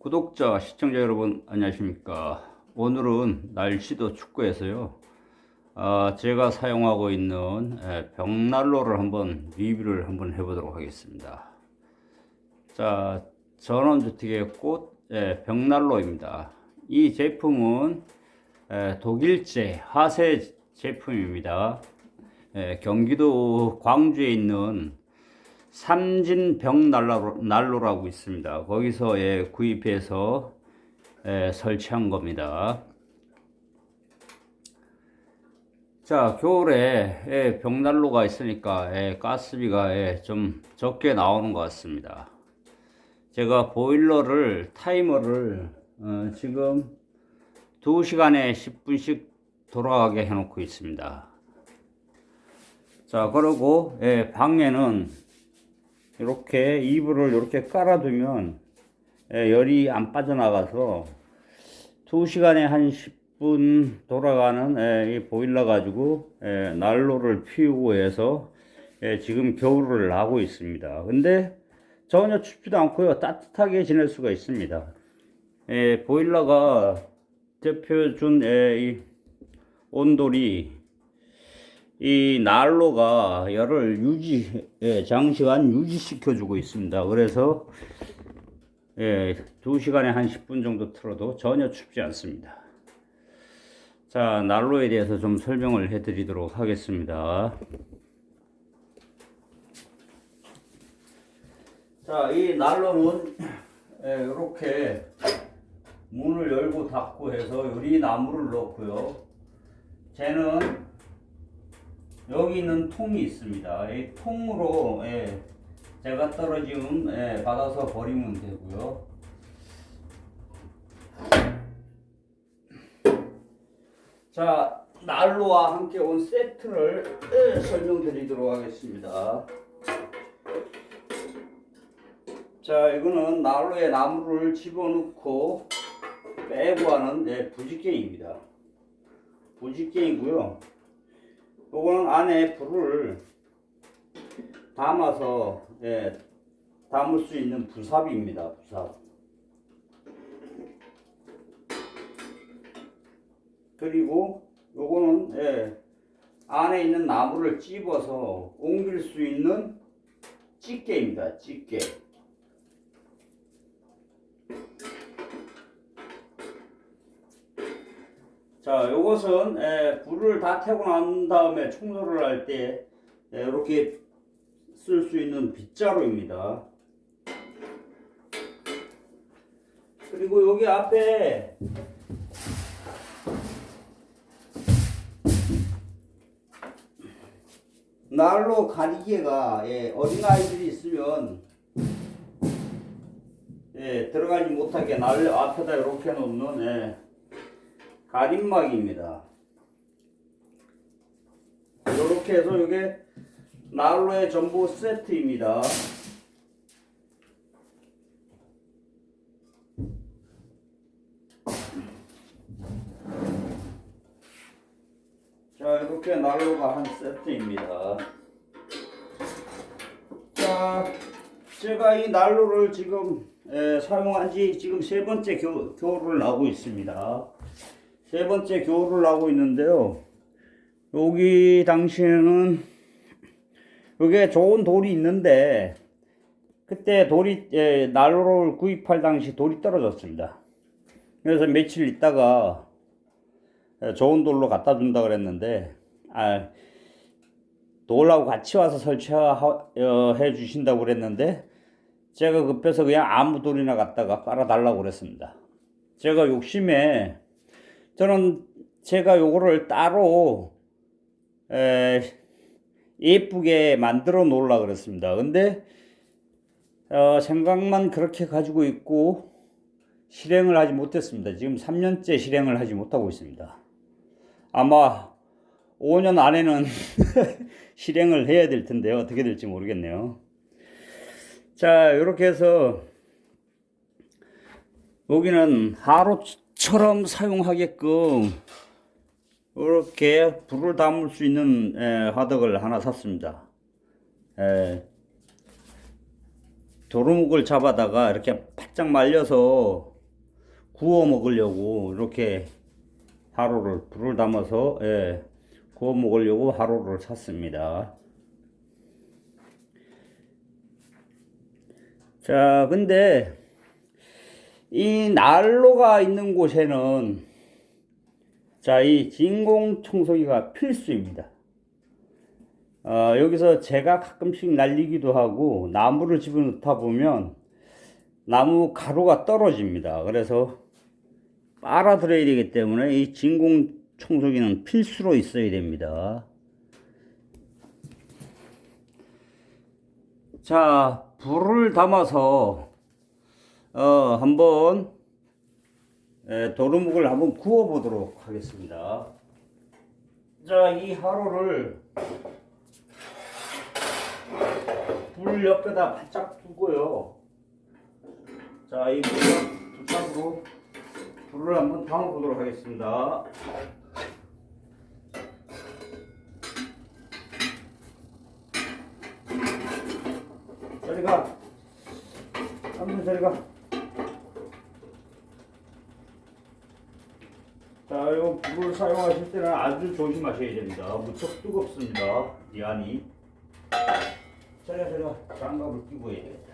구독자, 시청자 여러분 안녕하십니까. 오늘은 날씨도 춥고해서요. 아, 제가 사용하고 있는 에, 벽난로를 한번 리뷰를 한번 해보도록 하겠습니다. 자, 전원주택의 꽃 에, 벽난로입니다. 이 제품은 에, 독일제 화세 제품입니다. 에, 경기도 광주에 있는 삼진병 난로, 난로라고 있습니다. 거기서 예, 구입해서 예, 설치한 겁니다. 자, 겨울에 예, 벽난로가 있으니까 예, 가스비가 예, 좀 적게 나오는 것 같습니다. 제가 보일러를 타이머를 어, 지금 2시간에 10분씩 돌아가게 해놓고 있습니다. 자, 그리고 예, 방에는 이렇게 이불을 이렇게 깔아두면 예, 열이 안 빠져나가서 2시간에 한 10분 돌아가는 예, 이 보일러 가지고 예, 난로를 피우고 해서 예, 지금 겨울을 하고 있습니다. 근데 전혀 춥지도 않고요. 따뜻하게 지낼 수가 있습니다. 예, 보일러가 대표준 온돌이 이 난로가 열을 유지, 예, 장시간 유지시켜 주고 있습니다. 그래서, 예, 2시간에 한 10분 정도 틀어도 전혀 춥지 않습니다. 자, 난로에 대해서 좀 설명을 해 드리도록 하겠습니다. 자, 이 난로는, 예, 이렇게 문을 열고 닫고 해서 유리나무를 넣고요. 쟤는 여기 있는 통이 있습니다. 이 통으로 예, 제가 떨어지면 예, 받아서 버리면 되고요. 자, 난로와 함께 온 세트를 예, 설명드리도록 하겠습니다. 자, 이거는 난로에 나무를 집어넣고 빼고 하는 예, 부직갱입니다. 부직갱이고요. 요거는 안에 불을 담아서 예, 담을 수 있는 부삽입니다. 부삽. 그리고 요거는 예, 안에 있는 나무를 찝어서 옮길 수 있는 찌개입니다. 찌개. 자, 요것은 에, 불을 다 태고 난 다음에 청소를 할 때 이렇게 쓸 수 있는 빗자루입니다. 그리고 여기 앞에 난로 가리개가 예, 어린아이들이 있으면 예, 들어가지 못하게 난로 앞에다 이렇게 놓는 예, 가림막입니다. 이렇게 해서 이게 난로의 전부 세트입니다. 자, 이렇게 난로가 한 세트입니다. 자, 제가 이 난로를 지금 에, 사용한 지 지금 세 번째 겨, 겨울을 나고 있습니다. 세 번째 겨울을 하고 있는데요. 여기 당시에는 여기에 좋은 돌이 있는데 그때 돌이 예, 난로를 구입할 당시 돌이 떨어졌습니다. 그래서 며칠 있다가 예, 좋은 돌로 갖다 준다 그랬는데 아, 돌하고 같이 와서 설치해 어, 주신다고 그랬는데 제가 급해서 그냥 아무 돌이나 갖다가 깔아 달라고 그랬습니다. 제가 욕심에 저는 제가 요거를 따로 에, 예쁘게 만들어 놓으려 그랬습니다. 근데 어, 생각만 그렇게 가지고 있고 실행을 하지 못했습니다. 지금 3년째 실행을 하지 못하고 있습니다. 아마 5년 안에는 실행을 해야 될 텐데요. 어떻게 될지 모르겠네요. 자, 이렇게 해서 여기는 하루 처럼 사용하게끔 이렇게 불을 담을 수 있는 에, 화덕을 하나 샀습니다. 에, 도루묵을 잡아다가 이렇게 바짝 말려서 구워 먹으려고 이렇게 하루를 불을 담아서 예, 구워 먹으려고 하루를 샀습니다. 자, 근데 이 난로가 있는 곳에는 자, 이 진공 청소기가 필수입니다. 어, 여기서 제가 가끔씩 날리기도 하고 나무를 집어넣다 보면 나무 가루가 떨어집니다. 그래서 빨아들여야 되기 때문에 이 진공 청소기는 필수로 있어야 됩니다. 자, 불을 담아서 어, 한번 에, 도루묵을 한번 구워 보도록 하겠습니다. 자, 이 하루를 불 옆에다 바짝 두고요. 자, 이 불을 불을 한번 담아 보도록 하겠습니다. 저리 가. 한번 저리 가. 자, 이거 불을 사용하실 때는 아주 조심하셔야 됩니다. 무척 뜨겁습니다. 이 안이. 저리가 저리가 장갑을 끼고 해야 되겠다.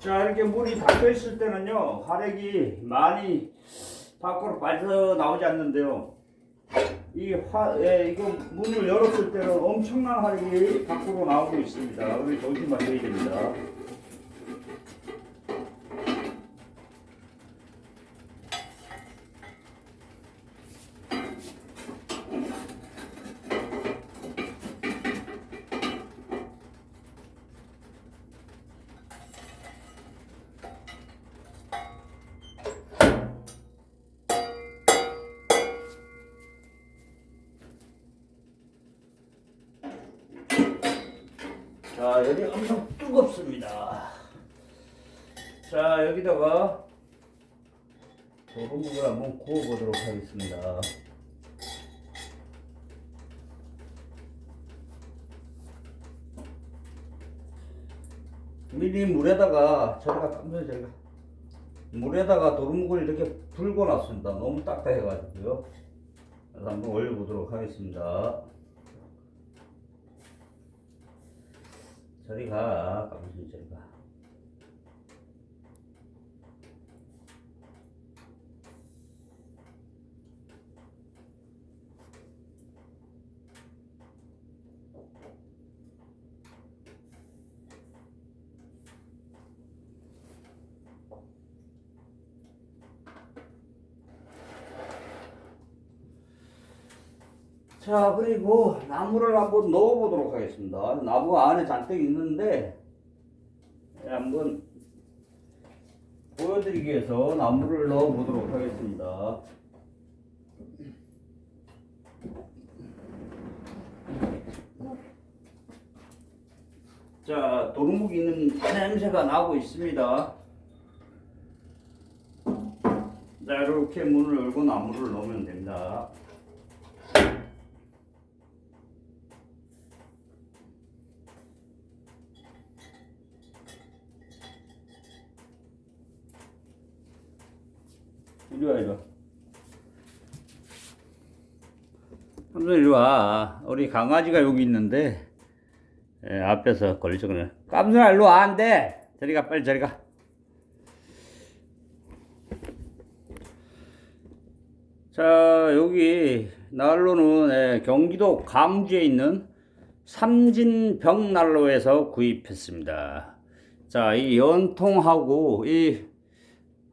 자 이렇게 문이 닫혀 있을 때는요 화력이 많이 밖으로 빠져 나오지 않는데요 이 화, 예, 이거 문을 열었을 때는 엄청난 화력이 밖으로 나오고 있습니다. 우리 조심하셔야 됩니다 자 여기 엄청 뜨겁습니다. 자 여기다가 도루묵을 한번 구워보도록 하겠습니다. 미리 물에다가 저희가 깜짝 저희가. 물에다가 도루묵을 이렇게 불고 놨습니다. 너무 딱딱해가지고요. 그래서 한번 올려보도록 하겠습니다 저리 가, 깜 자 그리고 나무를 한번 넣어보도록 하겠습니다. 나무가 안에 잔뜩 있는데 예, 한번 보여드리기 위해서 나무를 넣어보도록 하겠습니다. 자 도루묵 있는 냄새가 나고 있습니다. 자 이렇게 문을 열고 나무를 넣으면 됩니다 이리 와, 이리 와. 삼촌 이리 와. 우리 강아지가 여기 있는데, 예, 앞에서 걸리적거려. 깜순아, 일로 와, 안 돼! 저리 가, 빨리 저리 가. 자, 여기, 난로는, 예, 경기도 광주에 있는 삼진병난로에서 구입했습니다. 자, 이 연통하고, 이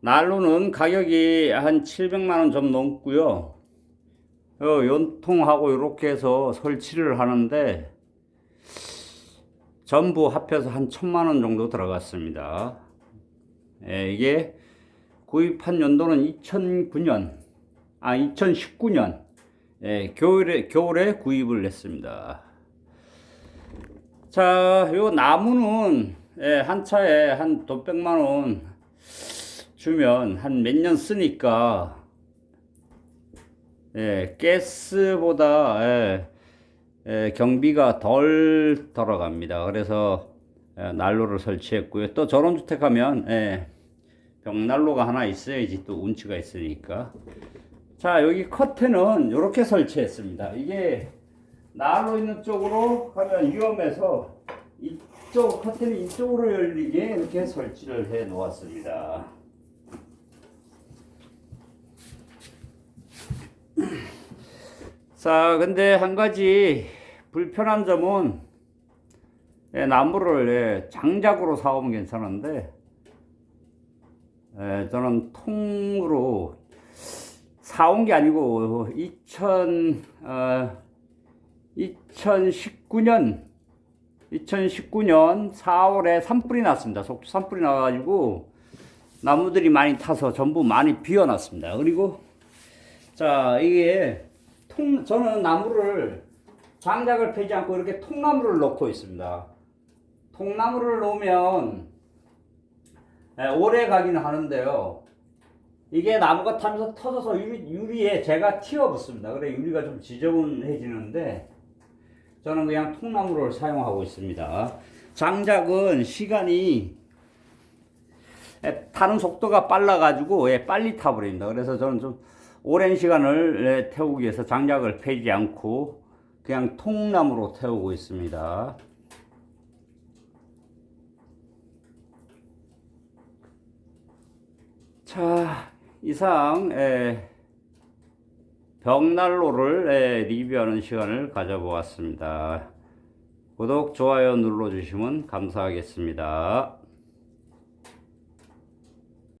난로는 가격이 한 700만 원 좀 넘고요. 어, 연통하고 이렇게 해서 설치를 하는데 전부 합해서 한 천만 원 정도 들어갔습니다. 예, 이게 구입한 연도는 2009년, 아 2019년 예, 겨울에 겨울에 구입을 했습니다. 자, 요 나무는 예, 한 차에 한 도백만 원 주면 한 몇 년 쓰니까 예, 가스보다 예, 예, 경비가 덜 들어갑니다. 그래서 예, 난로를 설치했고요. 또 전원주택 하면 예, 벽난로가 하나 있어야지 또 운치가 있으니까. 자 여기 커튼은 이렇게 설치했습니다. 이게 난로 있는 쪽으로 가면 위험해서 이쪽 커튼이 이쪽으로 열리게 이렇게 설치를 해 놓았습니다. 자, 근데 한 가지 불편한 점은 예, 나무를 예, 장작으로 사오면 괜찮은데 예, 저는 통으로 사온 게 아니고 2000 어, 2019년 2019년 4월에 산불이 났습니다. 속초 산불이 나가지고 나무들이 많이 타서 전부 많이 비워놨습니다. 그리고 자 이게 통 저는 나무를 장작을 패지 않고 이렇게 통나무를 넣고 있습니다. 통나무를 놓으면 예, 오래 가기는 하는데요. 이게 나무가 타면서 터져서 유리, 유리 에 제가 튀어 붙습니다. 그래 유리가 좀 지저분해지는데 저는 그냥 통나무를 사용하고 있습니다. 장작은 시간이 예, 타는 속도가 빨라가지고 예, 빨리 타버립니다. 그래서 저는 좀 오랜 시간을 예, 태우기 위해서 장작을 패지 않고 그냥 통나무로 태우고 있습니다. 자, 이상 예, 벽난로를 예, 리뷰하는 시간을 가져보았습니다. 구독, 좋아요 눌러주시면 감사하겠습니다.